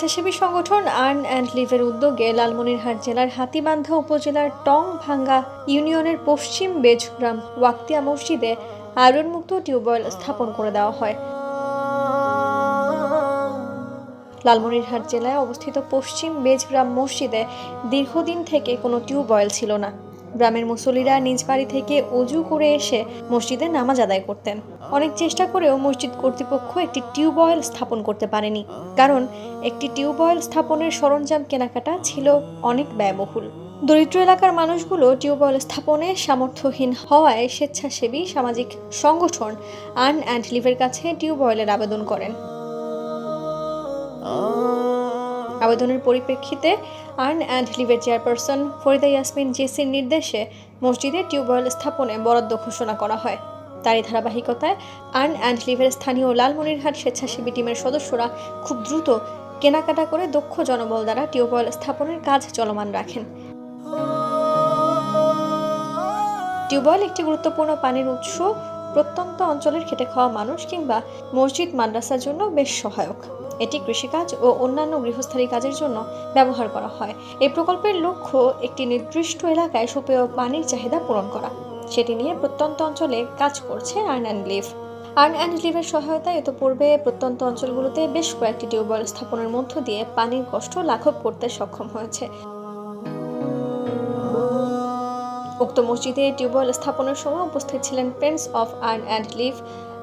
স্বেচ্ছাসেবী সংগঠন earn and লিভের উদ্যোগে লালমনিরহাট জেলার হাতীবান্ধা উপজেলার টং ভাঙ্গা ইউনিয়নের পশ্চিম বেজগ্রাম ওয়াক্তিয়া মসজিদে আয়রনমুক্ত টিউবওয়েল স্থাপন করে দেওয়া হয়। লালমনিরহাট জেলায় অবস্থিত পশ্চিম বেজগ্রাম মসজিদে দীর্ঘদিন থেকে কোনো টিউবওয়েল ছিল না। গ্রামের মুসল্লিরা নিজ বাড়ি থেকে অজু করে এসে মসজিদে নামাজ আদায় করতেন। অনেক চেষ্টা করেও মসজিদ কর্তৃপক্ষ একটি টিউবওয়েল স্থাপন করতে পারেনি, কারণ একটি টিউবওয়েল স্থাপনের সরঞ্জাম কেনাকাটা ছিল অনেক ব্যয়বহুল। দরিদ্র এলাকার মানুষগুলো টিউবওয়েল স্থাপনে সামর্থ্যহীন হওয়ায় স্বেচ্ছাসেবী সামাজিক সংগঠন আর্ন অ্যান্ড লিভের কাছে টিউবওয়েলের আবেদন করেন। আবেদনের পরিপ্রেক্ষিতে আর্ন অ্যান্ড লিভের চেয়ারপারসন ফরিদা ইয়াসমিন জেসির নির্দেশে মসজিদে টিউবওয়েল স্থাপনে বরাদ্দ ঘোষণা করা হয়। তারই ধারাবাহিকতায় আর্ন অ্যান্ড লিভের স্থানীয় লালমনিরহাট স্বেচ্ছাসেবী টিমের সদস্যরা খুব দ্রুত কেনাকাটা করে দক্ষ জনবল দ্বারা টিউবওয়েল স্থাপনের কাজ চলমান রাখেন। টিউবওয়েল একটি গুরুত্বপূর্ণ পানির উৎস, প্রত্যন্ত অঞ্চলের খেটে খাওয়া মানুষ কিংবা মসজিদ মাদ্রাসার জন্য বেশ সহায়ক। এটি কৃষিকাজ ও অন্যান্য গৃহস্থালী কাজের জন্য ব্যবহার করা হয়। এই প্রকল্পের লক্ষ্য একটি নির্দিষ্ট এলাকায় সুপেয় পানির চাহিদা পূরণ করা। সেটি নিয়ে প্রত্যন্ত অঞ্চলে কাজ করছে earn and leave. Earn and লিভের সহায়তায় পূর্বে প্রত্যন্ত অঞ্চলগুলোতে বেশ কয়েকটি টিউবওয়েল স্থাপনের মধ্য দিয়ে পানির কষ্ট লাঘব করতে সক্ষম হয়েছে। উক্ত মসজিদে টিউবওয়েল স্থাপনের সময় উপস্থিত ছিলেন prince of earn and leave,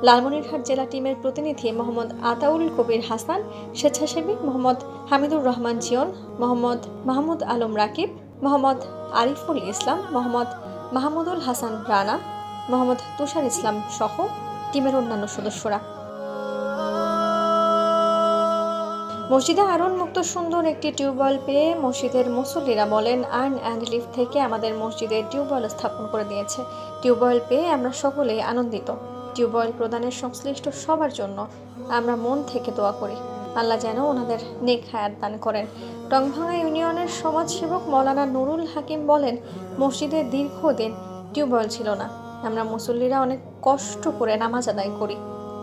Lalmonirhat জেলা টিমের প্রতিনিধি মোহাম্মদ আতাউল কবির হাসান, স্বেচ্ছাসেবী মোহাম্মদ হামিদুর রহমান জিয়ন, মোহাম্মদ মাহমুদ আলম রাকিব, মোহাম্মদ আরিফুল ইসলাম, মোহাম্মদ মাহমুদুল হাসান রানা, মোহাম্মদ তুষার ইসলাম সহ টিমের অন্যান্য সদস্যরা। মসজিদে আরন মুক্ত সুন্দর একটি টিউবওয়েল পেয়ে মসজিদের মুসল্লিরা বলেন, আর্ন অ্যান্ড লিভ থেকে আমাদের মসজিদে টিউবওয়েল স্থাপন করে দিয়েছে। টিউবওয়েল পেয়ে আমরা সকলেই আনন্দিত। টিউবওয়েল প্রদানের সংশ্লিষ্ট সবার জন্য আমরা মন থেকে দোয়া করি। আল্লাহ যেন ওনাদের নেক হায়াত দান করেন। টংভাঙা ইউনিয়নের সমাজসেবক মৌলানা নুরুল হাকিম বলেন, মসজিদে দীর্ঘদিন টিউবওয়েল ছিল না। আমরা মুসল্লিরা অনেক কষ্ট করে নামাজ আদায় করি।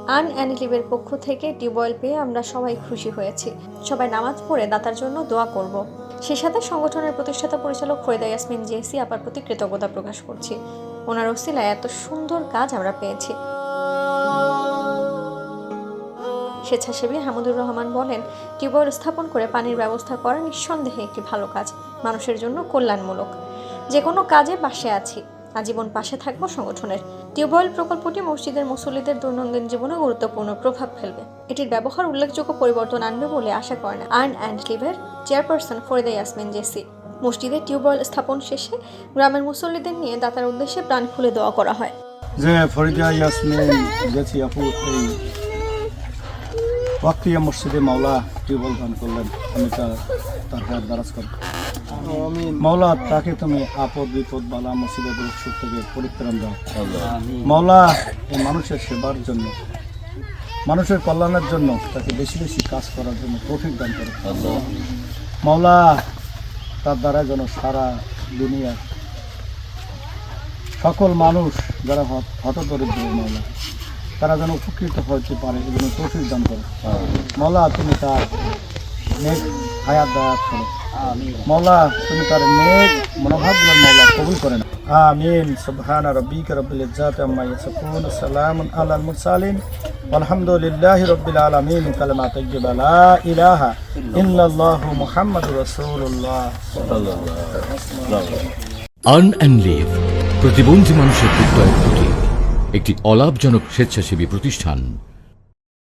আন অ্যানিলিভের পক্ষ থেকে টিউবওয়েল পেয়ে আমরা সবাই খুশি হয়েছি। সবাই নামাজ পড়ে দাতার জন্য দোয়া করব। সে সাথে সংগঠনের প্রতিষ্ঠাতা পরিচালক ফরিদা ইয়াসমিন জেসি আপার প্রতি কৃতজ্ঞতা প্রকাশ করছি। ওনার ওসিলায় এত সুন্দর কাজ আমরা পেয়েছি। স্বেচ্ছাসেবী হামুদুর রহমান বলেন, টিউবওয়েল স্থাপন করে পানির ব্যবস্থা করা নিঃসন্দেহে একটি ভালো কাজ, মানুষের জন্য কল্যাণমূলক। যে কোনো কাজে পাশে আছি। আজীবন পাশে থাকব সংগঠনের। টিউবওয়েল প্রকল্পটি মসজিদের মুসল্লিদের দৈনন্দিন জীবনে গুরুত্বপূর্ণ প্রভাব ফেলবে। এটির ব্যবহার উল্লেখযোগ্য পরিবর্তন আনবে বলে আশা করেন আর্ন অ্যান্ড লিভের চেয়ারপারসন ফরিদা ইয়াসমিন জেসি। মসজিদে টিউবওয়েল স্থাপন শেষে গ্রামের মুসল্লিদের নিয়ে দাতার উদ্দেশ্যে প্রাণ খুলে দেওয়া করা হয়। যে ফরিদা ইয়াসমিন, জেসি আপু ওয়াক্তিয়া মসজিদে মাওলা টিউবওয়েল দান করলেন আমি তার তার হাত দারাজ করি মাওলা তাকে তুমি আপদ বিপদ বালা মসজিদের সুখ থেকে পরিত্রাণ দাও। মাওলা এই মানুষের সেবার জন্য মানুষের কল্যাণের জন্য তাকে বেশি বেশি কাজ করার জন্য তৌফিক দান করে। মাওলা তার দ্বারা যেন সারা দুনিয়ার সকল মানুষ যারা হত- হতদরিদ্র মাওলা তারা যেন উপকৃত হতে পারে, এই জন্য তৌফিক দান করে। মাওলা তুমি তার নেক হায়াত দায়াত করো। মাওলা তুমি তার নেক মনোভাবগুলোর মাওলা কবুল করে না আমিন। সুবহান রাব্বিকা রাব্বিল ইজ্জাতি আম্মা ইয়াসিফুন। সালামুন আলাল মুরসালিন। আলহামদুলিল্লাহি রাব্বিল আলামিন। কালেমা তাইয়্যিবা লা ইলাহা ইল্লাল্লাহু মুহাম্মাদুর রাসূলুল্লাহ। সাল্লাল্লাহু আলাইহি ওয়াসাল্লাম আর্ন অ্যান্ড লিভ প্রতিবন্ধী মানুষের প্রতীক একটি অলাভজনক স্বেচ্ছাসেবী প্রতিষ্ঠান।